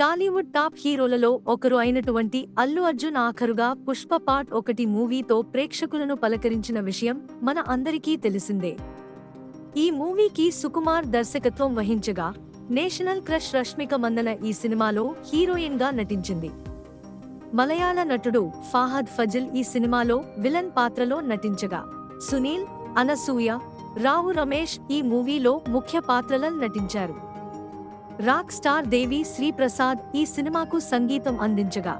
Tollywood top హీరోలలో ఒకరు అయినటువంటి అల్లు అర్జున్ ఆఖరుగా పుష్ప పార్ట్ ఒకటి మూవీతో ప్రేక్షకులను పలకరించిన విషయం మన అందరికీ తెలిసిందే. ఈ మూవీకి సుకుమార్ దర్శకత్వం వహించగా నేషనల్ క్రష్ రష్మిక మందన ఈ సినిమాలో హీరోయిన్గా నటించింది. మలయాళ నటుడు ఫాహద్ ఫజిల్ ఈ సినిమాలో విలన్ పాత్రలో నటించగా సునీల్ అనసూయ రావు రమేష్ ఈ మూవీలో ముఖ్య పాత్రలను నటించారు. రాక్ స్టార్ దేవి శ్రీప్రసాద్ ఈ సినిమాకు సంగీతం అందించగా.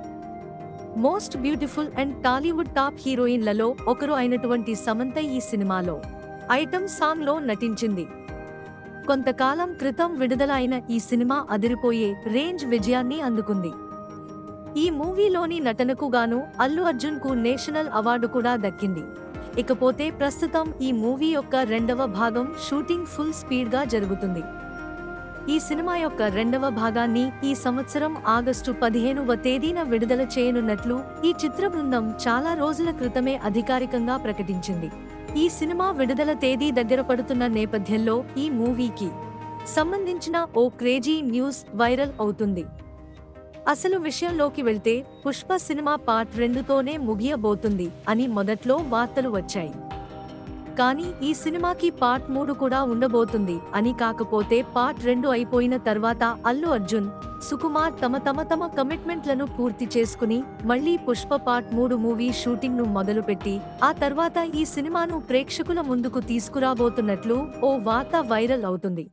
Most beautiful and Tollywood top హీరోయిన్లలో ఒకరు అయినటువంటి సమంత ఈ సినిమాలో ఐటమ్ సాంగ్లో నటించింది. కొంతకాలం క్రితం విడుదల అయిన ఈ సినిమా అదిరిపోయే రేంజ్ విజయాన్ని అందుకుంది. ఈ మూవీలోని నటనకు గాను అల్లు అర్జున్కు నేషనల్ అవార్డు కూడా దక్కింది. ఇకపోతే ప్రస్తుతం ఈ మూవీ యొక్క రెండవ భాగం షూటింగ్ ఫుల్ స్పీడ్గా జరుగుతుంది. ఈ సినిమా యొక్క రెండవ భాగాన్ని ఈ సంవత్సరం ఆగస్టు పదిహేనువ తేదీన విడుదల చేయనున్నట్లు ఈ చిత్ర బృందం చాలా రోజుల క్రితమే అధికారికంగా ప్రకటించింది. ఈ సినిమా విడుదల తేదీ దగ్గర పడుతున్న నేపథ్యంలో ఈ మూవీకి సంబంధించిన ఓ క్రేజీ న్యూస్ వైరల్ అవుతుంది. అసలు విషయంలోకి వెళ్తే పుష్ప సినిమా పార్ట్ రెండుతోనే ముగియబోతుంది అని మొదట్లో వార్తలు వచ్చాయి. కానీ ఈ సినిమాకి పార్ట్ మూడు కూడా ఉండబోతుంది. అని కాకపోతే పార్ట్ రెండు అయిపోయిన తర్వాత అల్లు అర్జున్ సుకుమార్ తమ తమ తమ కమిట్మెంట్లను పూర్తి చేసుకుని మళ్ళీ పుష్ప పార్ట్ మూడు మూవీ షూటింగ్ను మొదలుపెట్టి ఆ తర్వాత ఈ సినిమాను ప్రేక్షకుల ముందుకు తీసుకురాబోతున్నట్లు ఓ వార్త వైరల్ అవుతుంది.